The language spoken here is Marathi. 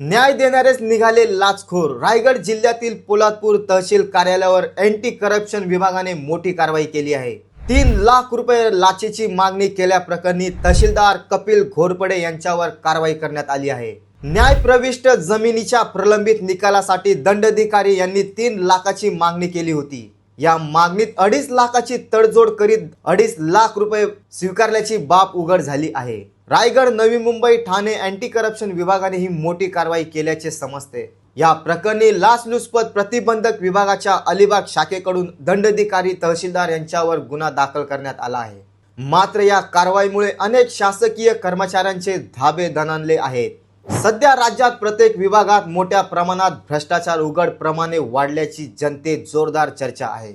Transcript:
न्याय देणारेच निघाले लाचखोर. रायगड जिल्ह्यातील पोलादपूर तहसील कार्यालयावर अँटी करप्शन विभागाने मोठी कारवाई केली आहे. तीन लाख रुपये लाचेची मागणी केल्याप्रकरणी तहसीलदार कपिल घोरपडे यांच्यावर कारवाई करण्यात आली आहे. न्यायप्रविष्ट जमिनीच्या प्रलंबित निकालासाठी दंडाधिकारी यांनी तीन लाखाची मागणी केली होती. या मागणीत अडीच लाखाची तडजोड करीत अडीच लाख रुपये स्वीकारल्याची बाब उघड झाली आहे. रायगड नवी मुंबई ठाणे अँटी करप्शन विभागाने ही मोठी कारवाई केल्याचे समजते. या प्रकरणी लाचलुचपत प्रतिबंधक विभागाच्या अलिबाग शाखेकडून दंडाधिकारी तहसीलदार यांच्यावर गुन्हा दाखल करण्यात आला आहे. मात्र या कारवाईमुळे अनेक शासकीय कर्मचाऱ्यांचे धाबे दणाणले आहेत. सध्या राज्यात प्रत्येक विभागात मोठ्या प्रमाणात भ्रष्टाचार उघडप्रमाणे वाढल्याची जनतेत जोरदार चर्चा आहे.